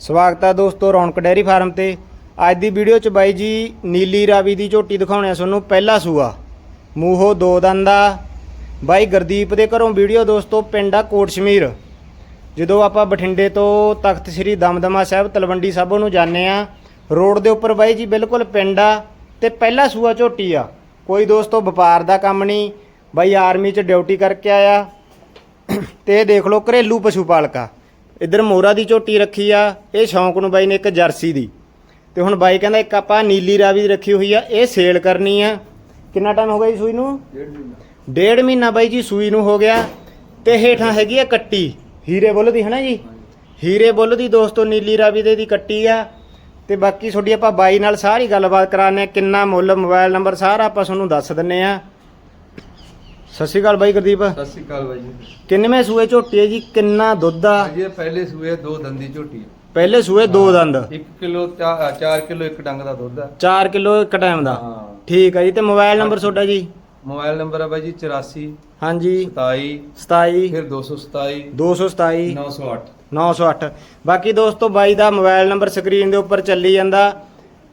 ਸਵਾਗਤ ਹੈ ਦੋਸਤੋ ਰੌਣਕ ਡੈਰੀ ਫਾਰਮ ਤੇ। ਅੱਜ ਦੀ ਵੀਡੀਓ ਚ ਬਾਈ ਜੀ ਨੀਲੀ ਰਾਵੀ ਦੀ ਝੋਟੀ ਦਿਖਾਉਣੇ ਆ ਤੁਹਾਨੂੰ, ਪਹਿਲਾ ਸੂਆ। ਮੂੰਹੋ ਦੋ ਦੰਦ ਦਾ ਬਾਈ ਗੁਰਦੀਪ ਦੇ ਘਰੋਂ ਵੀਡੀਓ ਦੋਸਤੋ, ਪਿੰਡ ਆ ਕੋਟ ਸ਼ਮੀਰ ਜਦੋਂ ਆਪਾਂ ਬਠਿੰਡੇ ਤੋਂ ਤਖਤ ਸ੍ਰੀ ਦਮਦਮਾ ਸਾਹਿਬ ਤਲਵੰਡੀ ਸਾਬੋ ਨੂੰ ਜਾਂਦੇ ਆ, ਰੋਡ ਦੇ ਉੱਪਰ ਬਾਈ ਜੀ ਬਿਲਕੁਲ ਪਿੰਡ ਆ ਤੇ ਪਹਿਲਾ ਸੂਆ ਝੋਟੀ ਆ। ਕੋਈ ਦੋਸਤੋ ਵਪਾਰ ਦਾ ਕੰਮ ਨਹੀਂ, ਬਾਈ ਆਰਮੀ 'ਚ ਡਿਊਟੀ ਕਰਕੇ ਆਇਆ। ਤੇ ਦੇਖ ਲਓ ਘਰੇਲੂ ਪਸ਼ੂ ਪਾਲਕਾ ਇੱਧਰ ਮੋਰਾ ਦੀ ਝੋਟੀ ਰੱਖੀ ਆ ਇਹ ਸ਼ੌਂਕ ਨੂੰ ਬਾਈ ਨੇ ਇੱਕ ਜਰਸੀ ਦੀ। ਤੇ ਹੁਣ ਬਾਈ ਕਹਿੰਦਾ ਇੱਕ ਆਪਾਂ ਨੀਲੀ ਰਾਵੀ ਦੀ ਰੱਖੀ ਹੋਈ ਆ ਇਹ ਸੇਲ ਕਰਨੀ ਆ। ਕਿੰਨਾ ਟਾਈਮ ਹੋ ਗਿਆ ਜੀ ਸੂਈ ਨੂੰ? ਡੇਢ ਮਹੀਨਾ। ਬਾਈ ਜੀ ਸੂਈ ਨੂੰ ਹੋ ਗਿਆ। ਤੇ ਹੇਠਾਂ ਹੈਗੀ ਆ ਕੱਟੀ ਹੀਰੇ ਬੁੱਲ ਦੀ ਹਨਾ ਜੀ? ਹੀਰੇ ਬੁੱਲ ਦੀ ਦੋਸਤੋ ਨੀਲੀ ਰਾਵੀ ਦੇ ਦੀ ਕੱਟੀ ਆ। ਤੇ ਬਾਕੀ ਤੁਹਾਡੀ ਆਪਾਂ ਬਾਈ ਨਾਲ ਸਾਰੀ ਗੱਲਬਾਤ ਕਰਾਣੇ ਕਿੰਨਾ ਮੁੱਲ ਮੋਬਾਈਲ ਨੰਬਰ ਸਾਰਾ ਆਪਾਂ ਤੁਹਾਨੂੰ ਦੱਸ ਦਿੰਨੇ ਆ। ਸਤਿ ਸ਼੍ਰੀ ਅਕਾਲ ਬਾਈ ਗੁਰਦੀਪ। ਸਤਿ ਸ਼੍ਰੀ ਅਕਾਲ ਬਾਈ ਜੀ। ਕਿੰਨਵੇਂ ਸੂਏ ਝੋਟੀ ਹੈ ਜੀ? ਕਿੰਨਾ ਦੁੱਧ ਆ? ਇਹ ਪਹਿਲੇ ਸੂਏ ਦੋ ਦੰਦੀ ਝੋਟੀ ਪਹਿਲੇ ਸੂਏ ਦੋ ਦੰਦ। 1 ਕਿਲੋ 4 ਕਿਲੋ ਇੱਕ ਡੰਗ ਦਾ ਦੁੱਧ ਹੈ 4 ਕਿਲੋ ਇੱਕ ਟਾਈਮ ਦਾ। ਹਾਂ। ਠੀਕ ਹੈ ਜੀ ਤੇ ਮੋਬਾਈਲ ਨੰਬਰ ਤੁਹਾਡਾ ਜੀ? ਮੋਬਾਈਲ ਨੰਬਰ ਹੈ ਬਾਈ ਜੀ 84 ਹਾਂਜੀ। 27 27 ਫਿਰ 227 227 908 908 ਬਾਕੀ ਦੋਸਤੋ ਬਾਈ ਦਾ ਮੋਬਾਈਲ ਨੰਬਰ ਸਕਰੀਨ ਦੇ ਉੱਪਰ ਚੱਲੀ ਜਾਂਦਾ।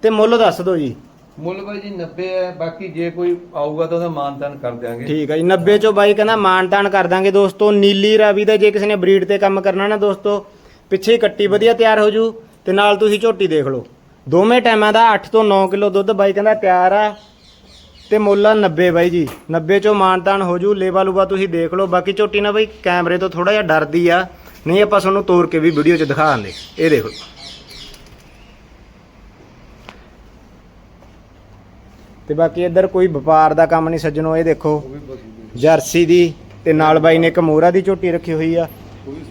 ਤੇ ਮੁੱਲ ਦੱਸ ਦਿਓ ਜੀ। ਮੁੱਲ ਬਾਈ ਜੀ 90 ਹੈ, ਬਾਕੀ ਜੇ ਕੋਈ ਆਊਗਾ ਤਾਂ ਉਹਦਾ ਮਾਨਤਾਨ ਕਰ ਦਿਆਂਗੇ। ਠੀਕ ਹੈ ਜੀ 90 ਚੋਂ ਬਾਈ ਕਹਿੰਦਾ ਮਾਨਤਾਨ ਕਰ ਦਾਂਗੇ ਦੋਸਤੋ, ਨੀਲੀ ਰਾਵੀ ਦਾ ਜੇ ਕਿਸੇ ਨੇ ਬਰੀਡ ਤੇ ਕੰਮ ਕਰਨਾ ਨਾ ਦੋਸਤੋ, ਪਿੱਛੇ ਹੀ ਕੱਟੀ ਵਧੀਆ ਤਿਆਰ ਹੋ ਜੂ, ਤੇ ਨਾਲ ਤੁਸੀਂ ਝੋਟੀ ਦੇਖ ਲਓ। ਦੋਵੇਂ ਟਾਈਮਾਂ ਦਾ 8 ਤੋਂ 9 ਕਿਲੋ ਦੁੱਧ ਬਾਈ ਕਹਿੰਦਾ ਤਿਆਰ ਆ, ਤੇ ਮੁੱਲ ਆ 90 ਬਾਈ ਜੀ। 90 ਚੋਂ ਮਾਨਤਾਨ ਹੋ ਜੂ, ਲੇਵਾ ਲੂਵਾ ਤੁਸੀਂ ਦੇਖ ਲਓ, ਬਾਕੀ ਝੋਟੀ ਨਾ ਬਾਈ ਕੈਮਰੇ ਤੋਂ ਥੋੜਾ ਜਿਹਾ ਡਰਦੀ ਆ, ਨਹੀਂ ਆਪਾਂ ਤੁਹਾਨੂੰ ਤੋੜ ਕੇ ਵੀ ਵੀਡੀਓ 'ਚ ਦਿਖਾਉਂਦੇ ਇਹ ਦੇਖ ਲਓ। ਤੇ ਬਾਕੀ ਇੱਧਰ ਕੋਈ ਵਪਾਰ ਦਾ ਕੰਮ ਨਹੀਂ ਸੱਜਣੋ, ਇਹ ਦੇਖੋ। ਜਰਸੀ ਦੀ ਤੇ ਨਾਲ ਬਾਈ ਨੇ ਇੱਕ ਮੋਹਰਾ ਦੀ ਝੋਟੀ ਰੱਖੀ ਹੋਈ ਆ।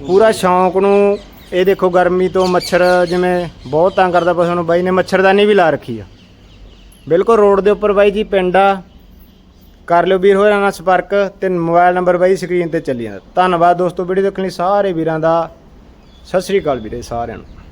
ਪੂਰਾ ਸ਼ੌਂਕ ਨੂੰ ਇਹ ਦੇਖੋ, ਗਰਮੀ ਤੋਂ ਮੱਛਰ ਜਿਵੇਂ ਬਹੁਤ ਤੰਗ ਕਰਦਾ ਪਸ਼ੂ ਨੂੰ ਬਾਈ ਨੇ ਮੱਛਰਦਾਨੀ ਵੀ ਲਾ ਰੱਖੀ ਆ। ਬਿਲਕੁਲ ਰੋਡ ਦੇ ਉੱਪਰ ਬਾਈ ਜੀ ਪਿੰਡ ਆ। ਕਰ ਲਿਓ ਵੀਰ, ਹੋਰਾਂ ਨਾਲ ਸੰਪਰਕ ਤੇ ਮੋਬਾਈਲ ਨੰਬਰ ਬਾਈ ਸਕਰੀਨ ਤੇ ਚੱਲੀ ਜਾਂਦਾ। ਧੰਨਵਾਦ ਦੋਸਤੋ, ਵੀਡੀਓ ਦੇਖਣ ਲਈ ਸਾਰੇ ਵੀਰਾਂ ਦਾ। ਸਤਿ ਸ੍ਰੀ ਅਕਾਲ ਵੀਰੇ ਸਾਰਿਆਂ ਨੂੰ।